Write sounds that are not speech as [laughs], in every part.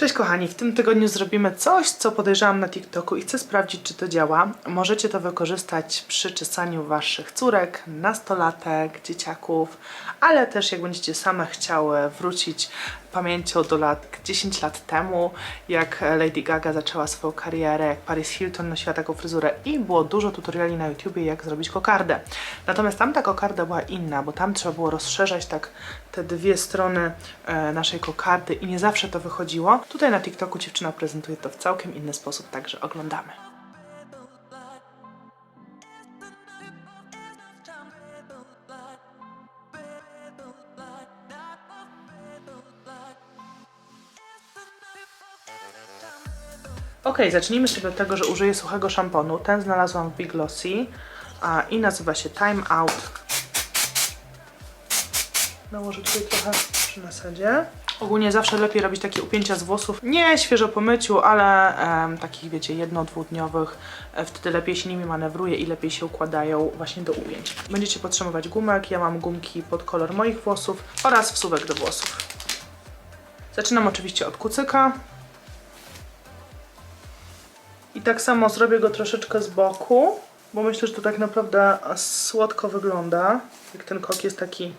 Cześć kochani, w tym tygodniu zrobimy coś, co podejrzewam na TikToku i chcę sprawdzić, czy to działa. Możecie to wykorzystać przy czesaniu waszych córek, nastolatek, dzieciaków, ale też jak będziecie same chciały wrócić pamięcią do lat 10 lat temu, jak Lady Gaga zaczęła swoją karierę, jak Paris Hilton nosiła taką fryzurę i było dużo tutoriali na YouTubie, jak zrobić kokardę. Natomiast tamta kokarda była inna, bo tam trzeba było rozszerzać tak te dwie strony e, naszej kokardy i nie zawsze to wychodziło. Tutaj na TikToku dziewczyna prezentuje to w całkiem inny sposób, także oglądamy. Ok, zacznijmy sobie od tego, że użyję suchego szamponu. Ten znalazłam w Big Glossy a, i nazywa się Time Out. Nałożę tutaj trochę przy nasadzie. Ogólnie zawsze lepiej robić takie upięcia z włosów. Nie świeżo po myciu, ale em, takich wiecie, jedno, dwudniowych. E, Wtedy lepiej się nimi manewruje i lepiej się układają właśnie do ujęć. Będziecie potrzebować gumek. Ja mam gumki pod kolor moich włosów oraz wsówek do włosów. Zaczynam oczywiście od kucyka. I tak samo zrobię go troszeczkę z boku, bo myślę, że to tak naprawdę słodko wygląda. Jak ten kok jest taki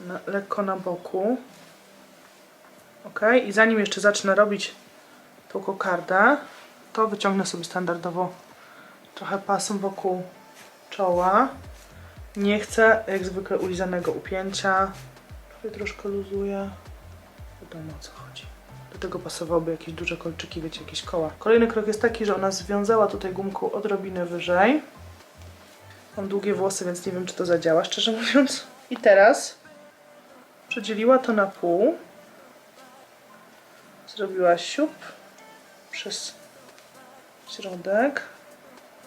na, lekko na boku. Ok, i zanim jeszcze zacznę robić tą kokardę, to wyciągnę sobie standardowo trochę pasem wokół czoła. Nie chcę jak zwykle ulizanego upięcia. Tutaj troszkę luzuję. Wiadomo o co chodzi. Do tego pasowałoby jakieś duże kolczyki, wiecie, jakieś koła. Kolejny krok jest taki, że ona związała tutaj gumką odrobinę wyżej. Mam długie włosy, więc nie wiem, czy to zadziała, szczerze mówiąc. I teraz przedzieliła to na pół. Zrobiła siup przez środek.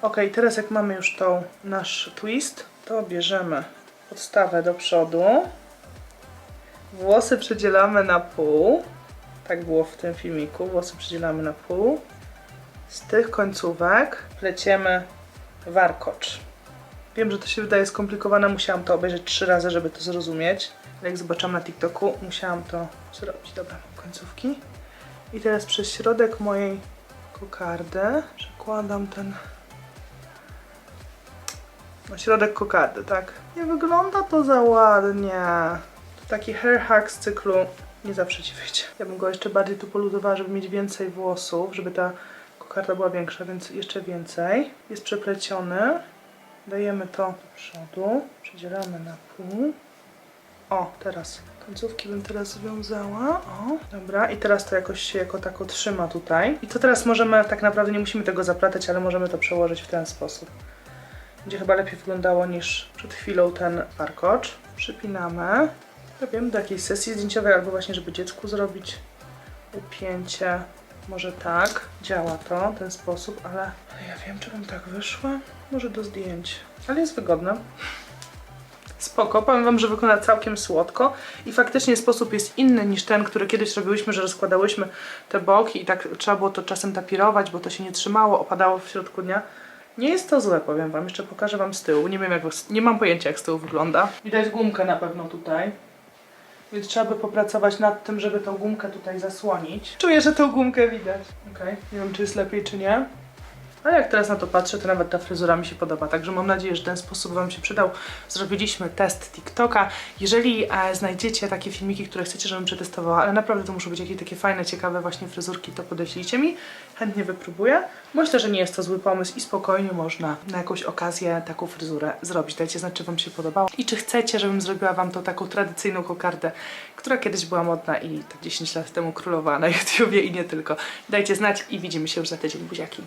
Ok, teraz jak mamy już tą nasz twist, to bierzemy podstawę do przodu. Włosy przedzielamy na pół. Tak było w tym filmiku. Włosy przedzielamy na pół. Z tych końcówek pleciemy warkocz. Wiem, że to się wydaje skomplikowane. Musiałam to obejrzeć trzy razy, żeby to zrozumieć. Ale jak zobaczyłam na TikToku, musiałam to zrobić. Dobra, końcówki. I teraz przez środek mojej kokardy przekładam ten na środek kokardy, tak? Nie wygląda to za ładnie. Taki hair hack z cyklu nie zawsze ci wyjdzie. Ja bym go jeszcze bardziej tu poluzowała, żeby mieć więcej włosów, żeby ta kokarda była większa, więc jeszcze więcej. Jest przepleciony. Dajemy to do przodu, przedzielamy na pół. O, teraz. Końcówki bym teraz związała. O, dobra. I teraz to jakoś się jako tako trzyma tutaj. I to teraz możemy, tak naprawdę nie musimy tego zaplatać, ale możemy to przełożyć w ten sposób. Będzie chyba lepiej wyglądało niż przed chwilą ten warkocz. Przypinamy. Wiem, do jakiejś sesji zdjęciowej albo właśnie, żeby dziecku zrobić upięcie. Może tak, działa to w ten sposób, ale ja wiem, czy bym tak wyszła. Może do zdjęć, ale jest wygodne. Spoko, powiem wam, że wygląda całkiem słodko i faktycznie sposób jest inny niż ten, który kiedyś robiłyśmy, że rozkładałyśmy te boki i tak trzeba było to czasem tapirować, bo to się nie trzymało, opadało w środku dnia. Nie jest to złe, powiem wam. Jeszcze pokażę wam z tyłu. Nie wiem jak, nie mam pojęcia jak z tyłu wygląda. Widać gumkę na pewno tutaj. Więc trzeba by popracować nad tym, żeby tą gumkę tutaj zasłonić. Czuję, że tą gumkę widać. Okej, nie wiem czy jest lepiej czy nie. Ale jak teraz na to patrzę, to nawet ta fryzura mi się podoba. Także mam nadzieję, że ten sposób Wam się przydał. Zrobiliśmy test TikToka. Jeżeli e, znajdziecie takie filmiki, które chcecie, żebym przetestowała, ale naprawdę to muszą być jakieś takie fajne, ciekawe właśnie fryzurki, to podeślijcie mi. Chętnie wypróbuję. Myślę, że nie jest to zły pomysł i spokojnie można na jakąś okazję taką fryzurę zrobić. Dajcie znać, czy Wam się podobało i czy chcecie, żebym zrobiła Wam tą taką tradycyjną kokardę, która kiedyś była modna i tak 10 lat temu królowała na [laughs] YouTubie i nie tylko. Dajcie znać i widzimy się już za tydzień. Buziaki.